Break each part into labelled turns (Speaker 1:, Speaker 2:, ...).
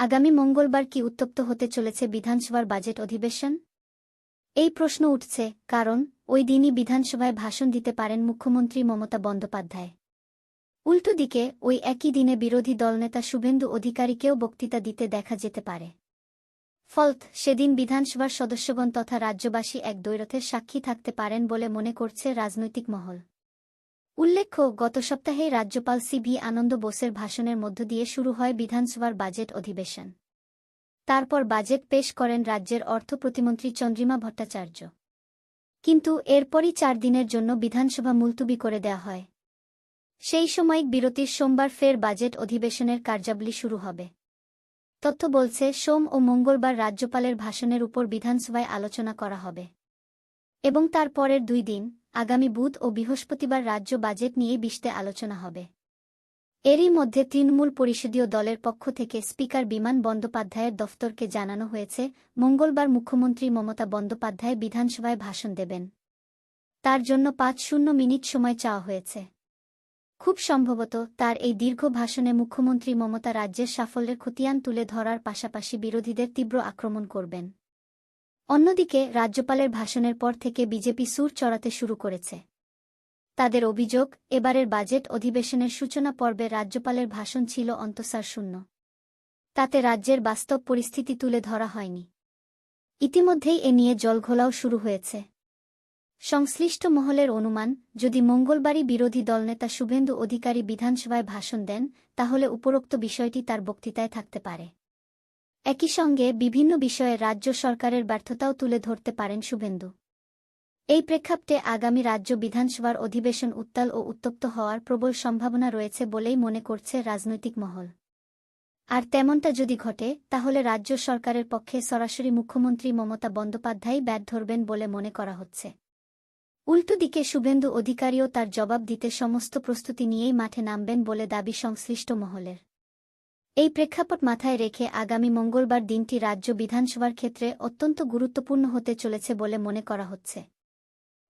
Speaker 1: আগামী মঙ্গলবার কি উত্তপ্ত হতে চলেছে বিধানসভার বাজেট অধিবেশন? এই প্রশ্ন উঠছে, কারণ ওই দিনই বিধানসভায় ভাষণ দিতে পারেন মুখ্যমন্ত্রী মমতা বন্দ্যোপাধ্যায়। উল্টো দিকে, ওই একই দিনে বিরোধী দলনেতা শুভেন্দু অধিকারীকেও বক্তৃতা দিতে দেখা যেতে পারে। ফলত, সেদিন বিধানসভার সদস্যগণ তথা রাজ্যবাসী এক দৈরথের সাক্ষী থাকতে পারেন বলে মনে করছে রাজনৈতিক মহল। উল্লেখ্য, গত সপ্তাহে রাজ্যপাল সি ভি আনন্দ বোসের ভাষণের মধ্য দিয়ে শুরু হয় বিধানসভার বাজেট অধিবেশন। তারপর বাজেট পেশ করেন রাজ্যের অর্থ প্রতিমন্ত্রী চন্দ্রিমা ভট্টাচার্য। কিন্তু এরপরই চার দিনের জন্য বিধানসভা মুলতুবি করে দেয়া হয়। সেই সময় বিরতির সোমবার ফের বাজেট অধিবেশনের কার্যাবলী শুরু হবে। তথ্য বলছে, সোম ও মঙ্গলবার রাজ্যপালের ভাষণের উপর বিধানসভায় আলোচনা করা হবে। এবং তার পরের দুই দিন আগামী বুধ ও বৃহস্পতিবার রাজ্য বাজেট নিয়ে বিশতে আলোচনা হবে। এরই মধ্যে তৃণমূল পরিষদীয় দলের পক্ষ থেকে স্পিকার বিমান বন্দ্যোপাধ্যায়ের দফতরকে জানানো হয়েছে, মঙ্গলবার মুখ্যমন্ত্রী মমতা বন্দ্যোপাধ্যায় বিধানসভায় ভাষণ দেবেন। তার জন্য পাঁচ শূন্য মিনিট সময় চাওয়া হয়েছে। খুব সম্ভবত তার এই দীর্ঘ ভাষণে মুখ্যমন্ত্রী মমতা রাজ্যের সাফল্যের খতিয়ান তুলে ধরার পাশাপাশি বিরোধীদের তীব্র আক্রমণ করবেন। অন্যদিকে, রাজ্যপালের ভাষণের পর থেকে বিজেপি সুর চড়াতে শুরু করেছে। তাদের অভিযোগ, এবারের বাজেট অধিবেশনের সূচনা পর্বে রাজ্যপালের ভাষণ ছিল অন্তঃসারশূন্য তাতে রাজ্যের বাস্তব পরিস্থিতি তুলে ধরা হয়নি। ইতিমধ্যেই এ নিয়ে জলঘোলাও শুরু হয়েছে। সংশ্লিষ্ট মহলের অনুমান, যদি মঙ্গলবারই বিরোধী দলনেতা শুভেন্দু অধিকারী বিধানসভায় ভাষণ দেন, তাহলে উপরোক্ত বিষয়টি তার বক্তৃতায় থাকতে পারে। একই সঙ্গে বিভিন্ন বিষয়ে রাজ্য সরকারের ব্যর্থতাও তুলে ধরতে পারেন শুভেন্দু। এই প্রেক্ষাপটে আগামী রাজ্য বিধানসভার অধিবেশন উত্তাল ও উত্তপ্ত হওয়ার প্রবল সম্ভাবনা রয়েছে বলেই মনে করছে রাজনৈতিক মহল। আর তেমনটা যদি ঘটে, তাহলে রাজ্য সরকারের পক্ষে সরাসরি মুখ্যমন্ত্রী মমতা বন্দ্যোপাধ্যায় ব্যাট ধরবেন বলে মনে করা হচ্ছে। উল্টো দিকে শুভেন্দু অধিকারীও তার জবাব দিতে সমস্ত প্রস্তুতি নিয়েই মাঠে নামবেন বলে দাবি সংশ্লিষ্ট মহলের। এই প্রেক্ষাপট মাথায় রেখে আগামী মঙ্গলবার দিনটি রাজ্য বিধানসভার ক্ষেত্রে অত্যন্ত গুরুত্বপূর্ণ হতে চলেছে বলে মনে করা হচ্ছে।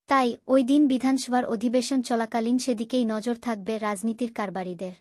Speaker 1: তাই ওই দিন বিধানসভার অধিবেশন চলাকালীন সেদিকেই নজর থাকবে রাজনীতির কারবারিদের।